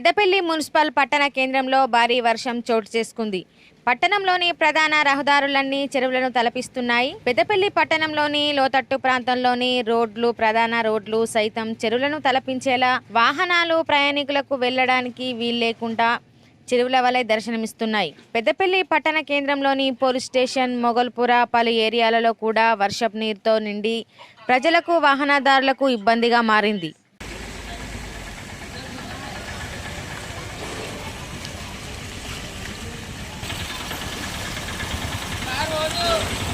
Peddapalli municipal పట్టణ కేంద్రంలో భారీ వర్షం చోటు చేసుకుంది. పట్టణంలోని ప్రధాన రహదారులన్నీ చెరువులను తలపిస్తున్నాయి. పెద్దపల్లి పట్టణంలోని లోతట్టు ప్రాంతంలోని రోడ్లు ప్రధాన రోడ్లు సైతం చెరువులను తలపించేలా వాహనాలు ప్రయాణికులకు వెళ్ళడానికి వీల్లేకుండా చెరువుల వలె దర్శనమిస్తున్నాయి. పెద్దపల్లి పట్టణ కేంద్రంలోని పోలీస్ స్టేషన్ మొగల్పుర పలు ఏరియాలలో కూడా వర్షపు నీరుతో నిండి ప్రజలకు వాహనదారులకు ఇబ్బందిగా మారింది. Bravo!